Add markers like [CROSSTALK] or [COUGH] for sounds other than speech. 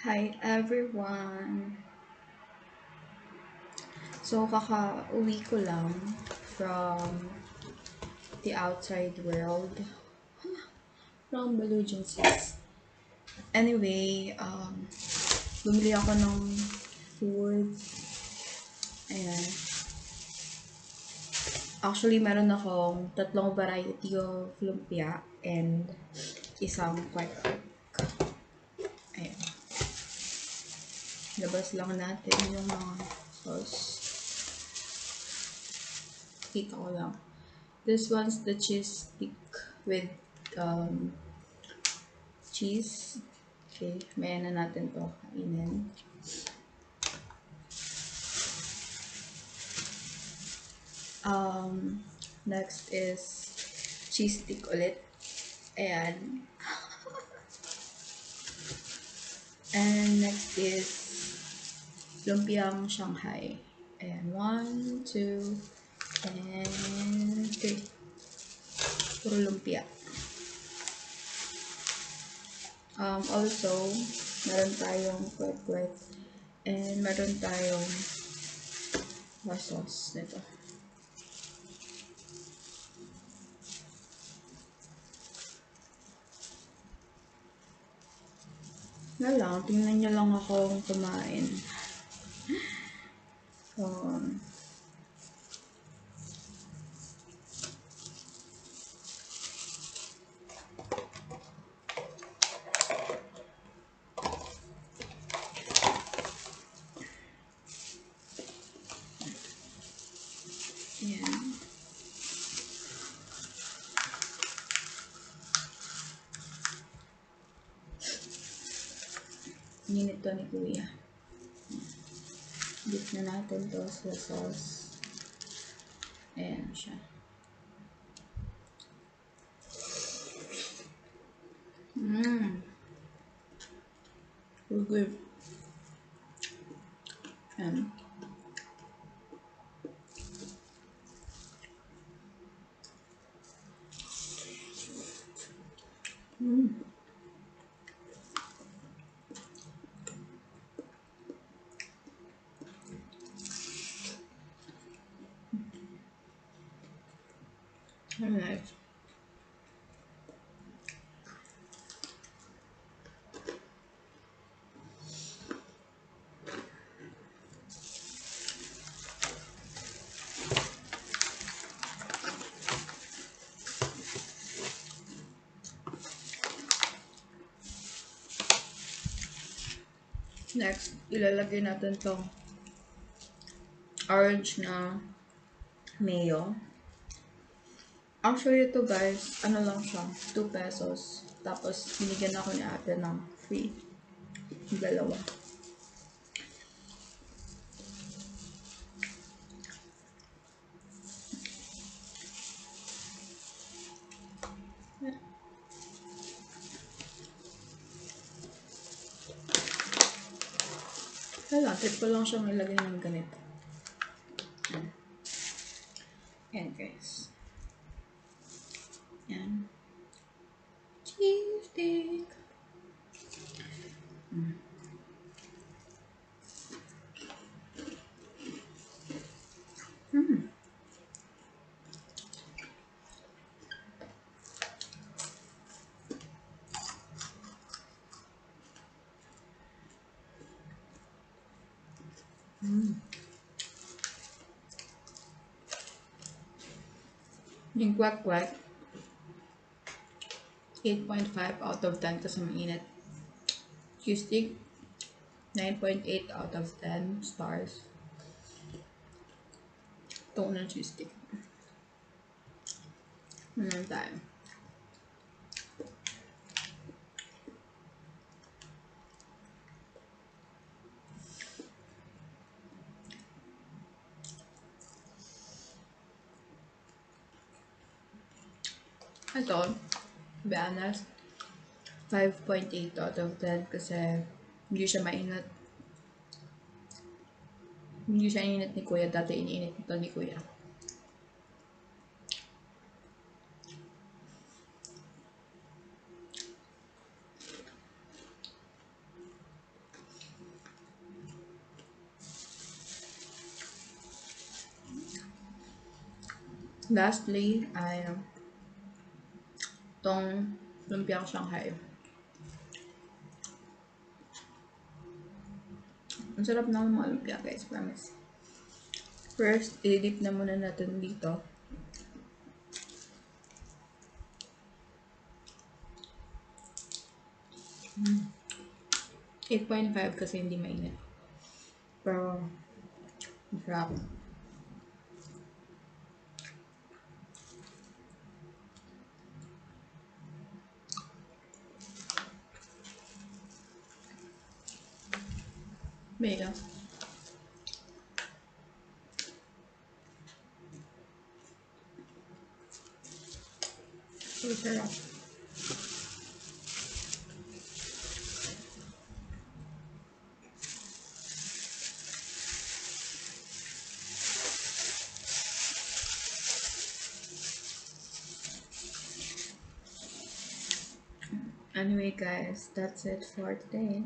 Hi everyone! So, kaka-uwi ko lang from the outside world. From Belugencies. Anyway, um, bumili ako ng food. Ayan. Actually, meron akong tatlong variety of lumpia and isang pork. Ayan. Labas lang natin yung mga sauce. Kita ko lang. This one's the cheese stick with um, cheese. Okay, may na natin to kainin. Um, next is cheese stick ulit. Ayan. [LAUGHS] And next is lumpiang Shanghai. Ayan, one, two, and three. Puro lumpia. Um, also, meron tayong kwek-kwek. And meron tayong sauce nito. Na lang, tingnan niyo lang ako kumain. Yan. Ninit to ni Kuya. Dip na natin to sa sauce. Ayan siya. Mmm. So good. Ayan. Mm. Nice. Next, ilalagay natin tong orange na mayo. Actually, ito guys, ano lang siya, 2 pesos. Tapos, binigyan ako ni ate ng free. Dalawa. Wala, trip ko lang siyang ilagay ng ganito. Yan. Yan guys. Yan. Cheese stick. Mm. Mm. Mm. Yung kwek-kwek, 8.5 out of 10 kasi mainit. Cheese stick, 9.8 out of 10 stars. Ito ng cheese stick. Ano tayo? Ito, to be honest, 5.8 out of 10 kasi hindi siya mainit. Hindi siya init ni Kuya. Dati iniinit nito ni Kuya. Lastly, I am ay tong lumpiang Shanghai. Ang sarap ng mga lumpia guys, promise. First, i-dip na muna natin dito. Mm. 8.5 kasi hindi mainit. Pero, masarap. Mega. Anyway guys, that's it for today.